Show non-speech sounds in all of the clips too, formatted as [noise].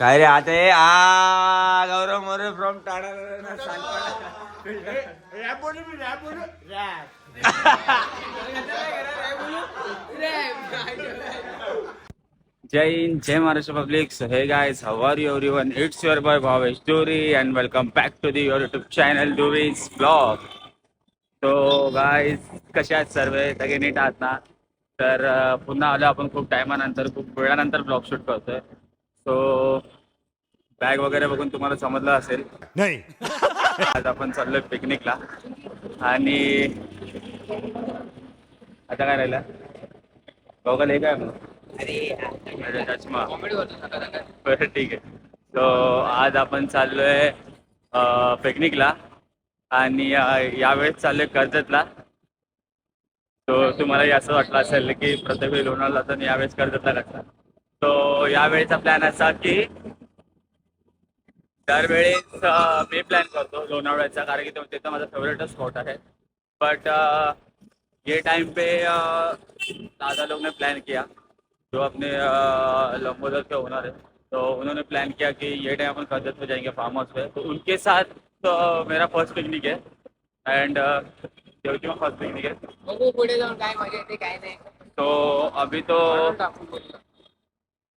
काय रे आता हे आ गौरव मोरे फ्रॉम टाळा जय हिंद जय Maharashtra public so hey guys how are you everyone it's your boy Bhavesh story and welcome back to the your YouTube channel डोरीज blog तो गाइस कशा आहेत सर्व? सगळे नीट आहात ना? तर पुन्हा आलो आपण खूप टायमानंतर खूप वेळानंतर ब्लॉग शूट करतोय. सो बॅग वगैरे बघून तुम्हाला समजलं असेल. नाही. आज आपण चाललोय पिकनिकला. आणि आता काय राहिलं? गॉगल हे काय अरे चष्मा. बरं ठीक आहे. सो आज आपण चाललोय पिकनिकला. आणि यावेळेस चाललोय कर्जतला. तो तुम्हालाही असं वाटलं असेल की प्रत्येक वेळी लोणावळा तर यावेळेस कर्जतला कसला तो यावेळेचा प्लॅन असा की दरवेळेस मी प्लॅन करतो लोणावळ्याचा, कारण की तो- ते माझा फेवरेट स्पॉट है बट ये टाइम पे दादा लोग ने प्लान किया. जो अपने लंबोदर के ओनर है तो उन्होंने प्लान किया कि ये टाइम अपन कर्जत में जाएँगे फार्म हाउस पे. तो उनके साथ तो मेरा फ़र्स्ट पिकनिक है. एंड में फर्स्ट पिकनिक है बघू पुढे जाऊन काय मजा येते काय नाही. तो अभी तो टाकून बोललो.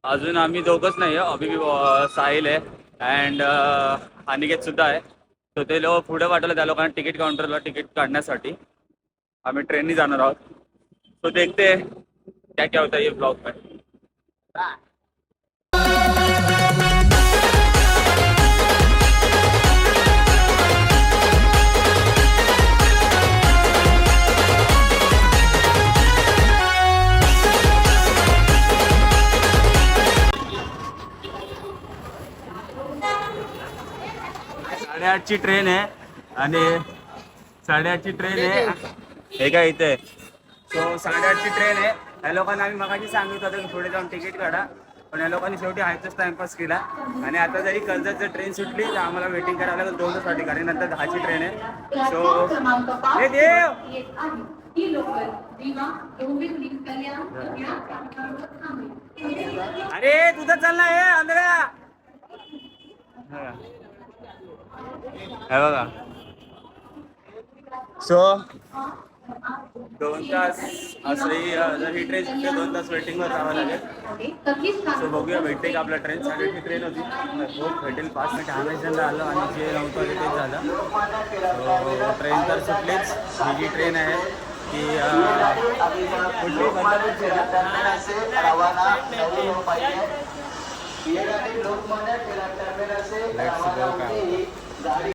अजून आम्ही दोघंच नाही आहे. अभि साहिल आहे. अँड अनिकेत सुद्धा आहे. तर ते लोक पुढे पाठवलं त्या लोकांना तिकीट काउंटरला तिकीट काढण्यासाठी. आम्ही ट्रेननी जाणार आहोत. तो देखते. क्या क्या होता है ये ब्लॉग में? आठची ट्रेन आहे आणि साडेआठची ट्रेन आहे. हे काय इथे? सो साडेआठची ट्रेन आहे. या लोकांना आम्ही मगाशी सांगितलं होतं की पुढे जाऊन तिकीट काढा. पण या लोकांनी शेवटी हायचाच टाइमपास केला. आणि आता जरी कर्जत जर ट्रेन सुटली तर आम्हाला वेटिंग करावं लागेल दोन तासाठी कारण नंतर दहाची ट्रेन आहे. सो हे देव! अरे तुझं चालला हे आंधळ्या! हे बघा. सो दोन तास असंही जर ही ट्रेन सुटते दोन तास वेटिंगवर जावं लागेल. सो बघूया भेटते का आपला ट्रेन ती ट्रेन होती. तर खूप भेटेल. पाच मिनिट अमेझॉनला आलो आणि जे नव्हतं ते तेच झालं. ट्रेन तर सुटलीच. ही जी ट्रेन आहे ती कुठली Daddy.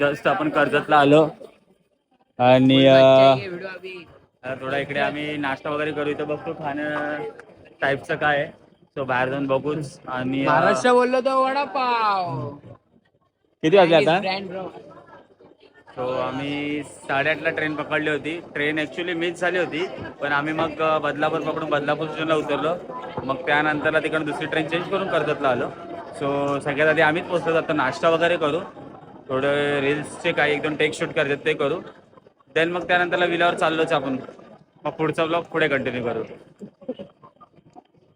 जस्ट आपण कर्जतला आलो. आणि थोडा इकडे आम्ही नाश्ता वगैरे करू. इथं बघतो खाणं टाईपचं काय आहे. सो बाहेर जाऊन बघूच. आणि महाराष्ट्र बोललो तर वडापाव. किती वाजले आता? सो आम्ही साडेआठला ट्रेन पकडली होती. ट्रेन ॲक्च्युली मिस झाली होती. पण आम्ही मग बदलापूर पकडून बदलापूर स्टेशनला उतरलो. मग त्यानंतरला तिकडून दुसरी ट्रेन चेंज करून कर्जतला आलो. सो सगळ्यात आधी आम्हीच पोचलो जातो नाश्ता वगैरे करू. थोडं रील्सचे काही एक दोन टेक शूट करतात ते करू. देन मग त्यानंतरला विलावर चाललोच आपण. मग पुढचा ब्लॉग पुढे कंटिन्यू करू.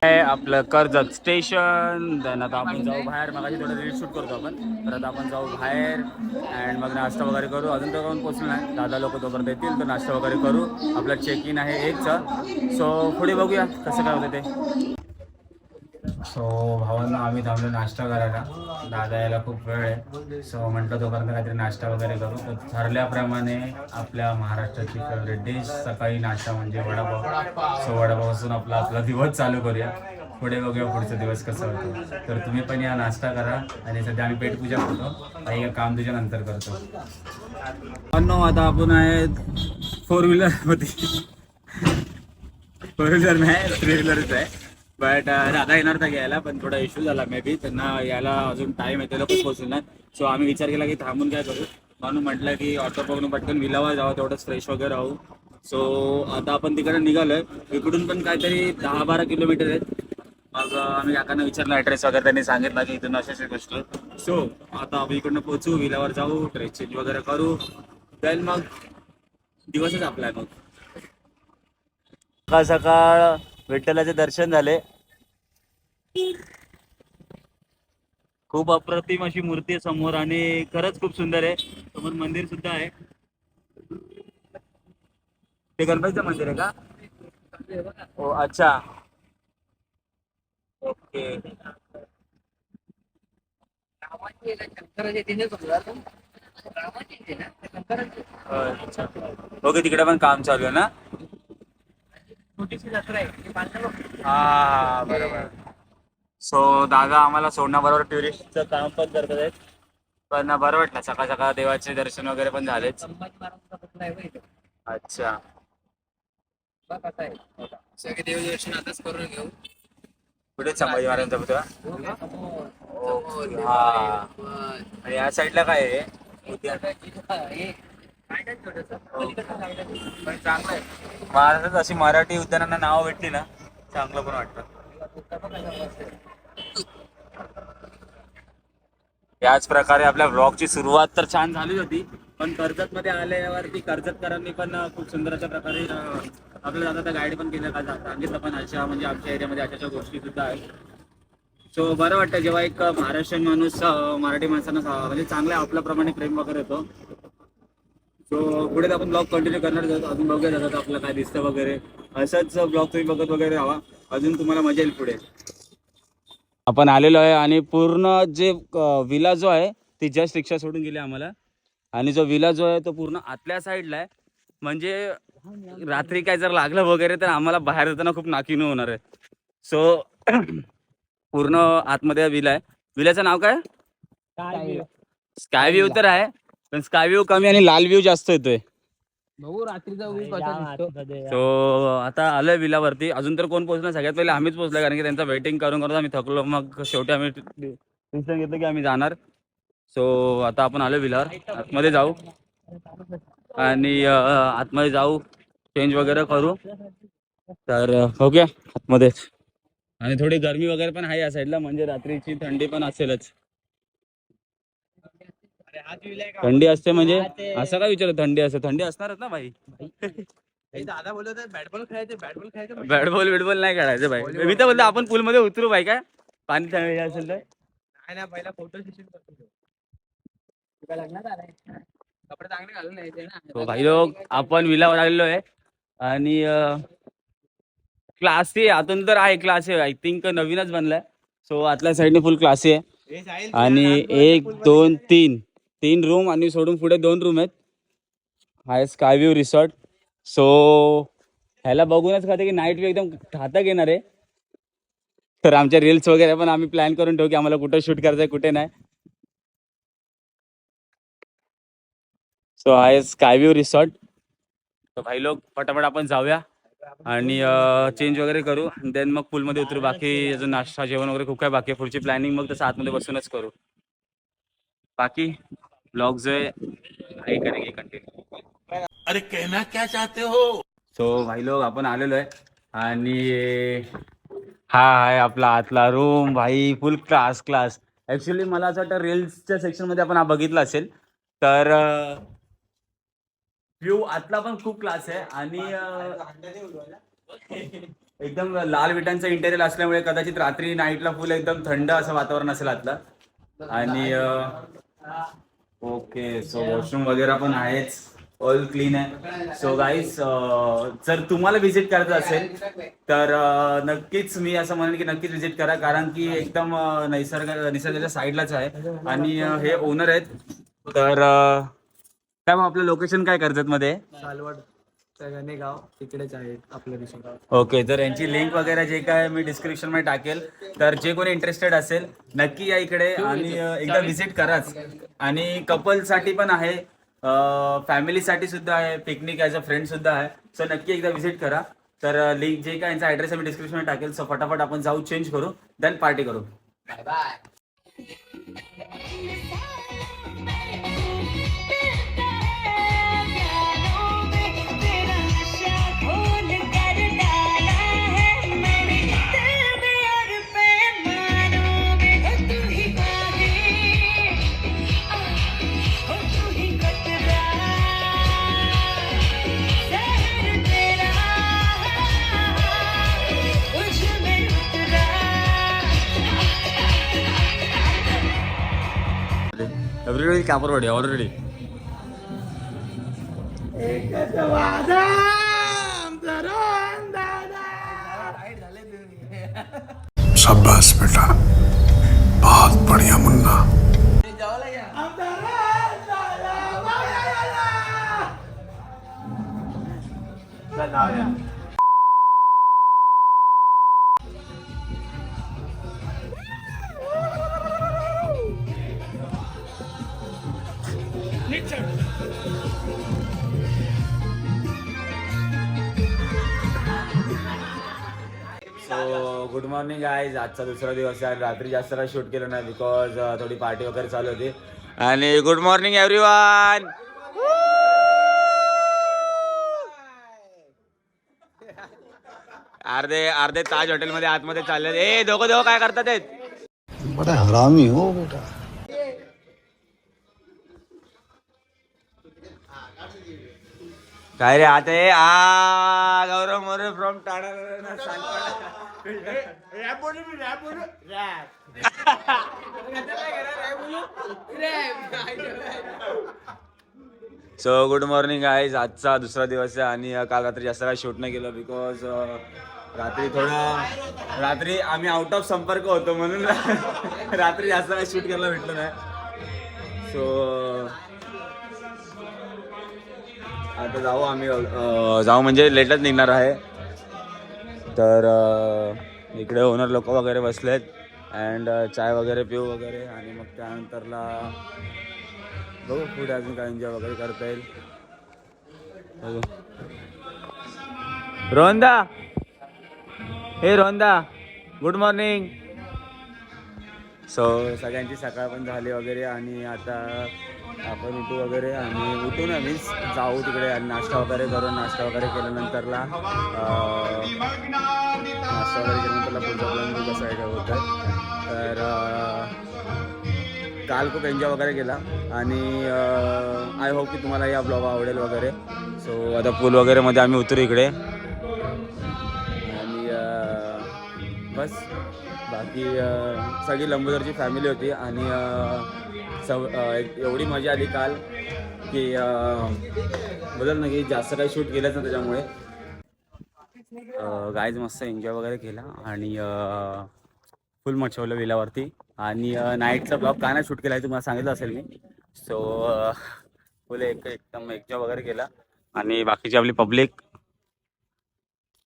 आपलं कर्जत स्टेशन देन आता आपण जाऊ बाहेर. मग थोडं रील शूट करतो आपण. परत आपण जाऊ बाहेर. अँड मग नाश्ता वगैरे करू. अजून तर कोण पोचलो नाही. दादा लोक तोपर्यंत येतील तर नाश्ता वगैरे करू. आपलं चेक इन आहे एकचं. सो पुढे बघूया कसं काय होतं ते. सो भावांना आम्ही थांबलो नाश्ता करायला. दादा यायला खूप वेळ आहे. सो म्हटलं तोपर्यंत काहीतरी नाश्ता वगैरे करू. तर ठरल्याप्रमाणे आपल्या महाराष्ट्राची फेवरेट डिश सकाळी नाश्ता म्हणजे वडापाव. सो वडापावपासून आपला आपला दिवस चालू करूया. पुढे बघूया पुढचा दिवस कसा होतो. तर तुम्ही पण या नाश्ता करा. आणि सध्या आम्ही पेटपूजा करतो. आणि काम तुझ्या नंतर करतो. पण आता आपण आहे फोर व्हीलरमध्ये. फोर व्हीलर नाही थ्री व्हीलरच आहे. बट दादा uh, येणार तर घ्यायला पण थोडा इश्यू झाला मे बी त्यांना यायला अजून टाइम आहे ते लोक नाही सो आम्ही विचार केला की थांबून काय करू? म्हणून म्हटलं की ऑटो बघून पटकन विलावा जावं तेवढंच फ्रेश वगैरे राहू. सो आता आपण तिकडे निघालोय. इकडून पण काहीतरी दहा बारा किलोमीटर आहेत. मग uh, आम्ही काकांना विचारला ॲड्रेस वगैरे त्यांनी सांगितलं की इथून अशी गोष्ट. सो आता आम्ही इकडनं पोहोचू विलावर जाऊ ड्रेस चेंज वगैरे करू. देन मग दिवसच आपला आहे मग. सकाळ सकाळ विठ्ठलाचे दर्शन झाले. खूप अप्रतिम अशी मूर्ती आहे समोर आणि खरंच खूप सुंदर आहे. समोर मंदिर सुद्धा आहे. ते गणपतीचं मंदिर आहे का? हो अच्छा. ओके. ओके तिकडे पण काम चालू आहे ना? छोटीशी जत्रा आहे ती बांधलं बघ. हा बरोबर. सो दादा आम्हाला सोडण्याबरोबर टुरिस्टचं काम पण करतात आहेत. पण बरं वाटलं सकाळ सकाळ देवाचे दर्शन वगैरे पण झालेच. अच्छा. सगळे देवदर्शन आताच करून घेऊ. कुठे संभाजी महाराजांचा पुतळा? हा बस. आणि या साईडला काय आहे? हे चांगलं आहे. महाराष्ट्रात अशी मराठी उद्यानांना नावं भेटली ना चांगलं पण वाटतं. याच प्रकारे आपल्या ब्लॉगची सुरुवात तर छान झाली होती पण कर्जत मध्ये आल्यावरती कर्जतकरांनी पण खूप सुंदर अशा प्रकारे आपल्या आपल्याला दादा गाईड पण केलं का सांगितलं पण अशा म्हणजे आमच्या एरियामध्ये अशा अशा गोष्टी सुद्धा आहेत. सो बरं वाटतं जेव्हा एक महाराष्ट्रीयन माणूस मराठी माणसांना म्हणजे चांगल्या आपल्याप्रमाणे प्रेम वगैरे येतो सो पुढे आपण ब्लॉग कंटिन्यू करणार आहोत. अजून बघूया जातात आपलं काय दिसतं वगैरे. असंच ब्लॉग तुम्ही बघत वगैरे राहा. अजून तुम्हाला मजा येईल पुढे. आपण आलेलो आहे आणि पूर्ण जे विला जो आहे ती जस्ट रिक्षा सोडून गेली आम्हाला. आणि जो विला जो आहे तो पूर्ण आतल्या साईडला आहे. म्हणजे रात्री काय जर लागलं वगैरे तर आम्हाला बाहेर येताना खूप नाकीनं होणार आहे. सो [clears throat] पूर्ण आतमध्ये विला आहे. विल्याचं नाव काय? स्काय व्ह्यू तर आहे. पण स्काय व्ह्यू कमी आणि लाल व्ह्यू जास्त येतोय. बघू रात्रीचा व्यू कसा दिसतो. सो आता आलोय विलावरती. अजून तर कोण पोहोचलं सगळ्यात पहिले आम्हीच पोहोचलोय कारण की त्यांचं वेटिंग करून करून आम्ही थकलो. मग शेवटी आम्ही डिसिजन घेतलं की आम्ही जाणार. सो आता आपण आलो विलावर. आतमध्ये जाऊ. आणि अं, आतमध्ये जाऊ. चेंज वगैरे करू. तर अं, ओके आतमध्येच आणि थोडी गरमी वगैरे पण आहे या साईडला म्हणजे रात्रीची थंडी पण असेलच. थंडी असते म्हणजे? असं काय विचारलं? थंडी असते. थंडी असणारच ना भाई. दादा बोलत बॅट बॉल खेळायचं बॅट बॉल खेळायचं बॅट बॉल बिटबॉल नाही खेळायचं भाई. मी तर बोलतो आपण पूल मध्ये उतरू भाई काय? पाणी थंड असेल तर. नाही ना पहिला फोटो सेशन करतो लग्नात आलाय कपडे चांगले घालून यायचे ना. हो भाई लोक आपण विलावर आलेलो आहे. आणि क्लासी आतून तर आहे क्लास आय थिंक नवीनच बनलाय. सो आतल्या साईडने फुल क्लासी आहे. आणि एक दोन तीन. तीन रूम आणि सोडून पुढे दोन रूम आहेत. High sky view resort so ह्याला बघूनच खाते की नाईट व्ह्यू एकदम घातक येणार आहे. तर आमच्या रील्स वगैरे पण आम्ही प्लॅन करून ठेवू की आम्हाला कुठे शूट करायचं आहे कुठे नाही. So high sky view resort तर भाई लोक पटापट आपण जाऊया आणि चेंज वगैरे करू. देन मग पूलमध्ये उतरू. बाकी अजून नाश्ता जेवण वगैरे खूप काय बाकी पुढची प्लॅनिंग मग तसं आतमध्ये बसूनच करू. बाकी ब्लॉग जो आई करेंगे कंटिन्यू अरे कहना क्या चाहते हो? सो भाई लोक आपण आलेलो आहे. आणि हा आहे आपला आतला रूम भाई फुल क्लास क्लास ॲक्च्युली मला असं वाटतं रील्सच्या सेक्शनमध्ये आपण हा बघितला असेल. तर व्ह्यू आतला पण खूप क्लास आहे. आणि एकदम लाल विटांचं इंटेरियर असल्यामुळे कदाचित रात्री नाईटला फुल एकदम थंड असं वातावरण असेल आतलं. आणि ओके सो वॉशरूम वगैरे पण आहेच. ऑल क्लीन आहे. सो गाईस uh, जर तुम्हाला व्हिजिट करायचं असेल तर uh, नक्कीच मी असं म्हणेन की नक्कीच व्हिजिट करा कारण की एकदम uh, निसर्ग निसर्गाच्या साईडलाच आहे. आणि हे ओनर आहेत. तर काय मग आपलं लोकेशन काय कर्जत मध्ये? सालवड. सगळ्यांनी गाव तिकडेच आहे आपल्या दिशेला ओके तर यांची लिंक वगैरे जे काय मी डिस्क्रिप्शनमध्ये टाकेल तर जे कोणी इंटरेस्टेड असेल नक्की या इकडे आणि एकदा व्हिजिट कराच. आणि कपलसाठी पण आहे फॅमिलीसाठी सुद्धा आहे पिकनिक ॲज अ फ्रेंड सुद्धा आहे. सो नक्की एकदा व्हिजिट करा. तर लिंक जे काय यांचा ॲड्रेस मी डिस्क्रिप्शनमध्ये टाकेल. सो फटाफट आपण जाऊ चेंज करू देन पार्टी करू. बाय बाय कापरवाडी ऑलरेडी. शाबाश बेटा। बहुत बढ़िया मुन्ना। सो गुड मॉर्निंग आयज आजचा दुसरा दिवस आहे. रात्री जास्त काही शूट केलं नाही बिकॉज थोडी पार्टी वगैरे चालू होती. आणि गुड मॉर्निंग एव्हरीवन अर्धे अर्धे ताज हॉटेलमध्ये आतमध्ये चालले ए दोघं दोघं काय करतात बड़ा हरामी हो बेटा. काय रे आता आ Gaurav More from Thane so good morning आहे आजचा दुसरा दिवस आहे आणि काल रात्री जास्त काय शूट नाही केलं बिकॉज रात्री थोडं रात्री आम्ही आउट ऑफ संपर्क होतो म्हणून [laughs] रात्री जास्त काय शूट करायला भेटलं नाही. सो आता जाऊ आम्ही जाऊ म्हणजे लेटच निघणार आहे. तर इकडे ओनर लोक वगैरे बसलेत अँड चाय वगैरे पिऊ वगैरे आणि मग त्यानंतरला बघू पुढे अजून काय एन्जॉय वगैरे करता येईल. बघू. रोहनदा! हे रोहनदा गुड मॉर्निंग सो सगळ्यांची सकाळ पण झाली वगैरे आणि आता आपण उठू वगैरे आणि उठू ना मीन्स जाऊ तिकडे आणि नाश्ता वगैरे करून नाश्ता वगैरे केल्यानंतरला नाश्ता वगैरे केल्यानंतरला पुढचा प्लॅन कसं आहे काय होतं. तर काल खूप एन्जॉय वगैरे केला आणि आय होप की तुम्हाला या ब्लॉग आवडेल वगैरे. सो आता पूल वगैरेमध्ये आम्ही उतरू इकडे. बाकी सगळी लंबोदरची फॅमिली होती आणि सव एवढी मजा आली काल की बदल ना की जास्त काही शूट केलंच ना त्याच्यामुळे. गायज मस्त एन्जॉय वगैरे केला आणि फुल मचवलं विलावरती. आणि नाईटचा ब्लॉग का नाही शूट केला आहे तुम्हाला सांगितलं असेल मी. सो फुल एक एकदम एन्जॉय वगैरे केला. आणि बाकीची आपली पब्लिक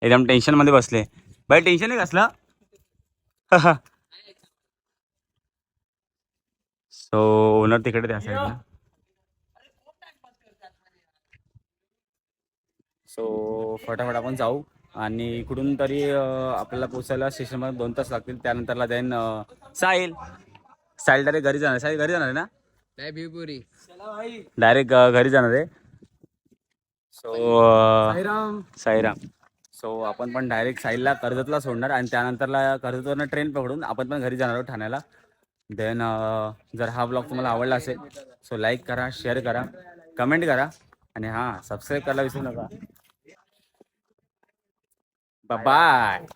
एकदम टेन्शनमध्ये बसले. बाई टेन्शन आहे कसलं? सो ओनर तिकडे त्या साईडला सो फटाफट आपण जाऊ आणि इकडून तरी आपल्याला पोचायला स्टेशनमध्ये दोन तास लागतील. त्यानंतरला देन साहिल. साहिल डायरेक्ट घरी जाणार. साहिल घरी जाणार आहे ना? नाही भिवपुरी. डायरेक्ट घरी जाणार आहे. सो साईराम. साईराम. सो आपण पण डायरेक्ट साईडला कर्जतला सोडणार आणि त्यानंतरला कर्जतवरनं ट्रेन पकडून आपण पण घरी जाणार आहोत ठाण्याला. देन जर हा ब्लॉग तुम्हाला आवडला असेल सो लाईक करा शेअर करा कमेंट करा आणि हां सबस्क्राईब करायला विसरू नका. बाय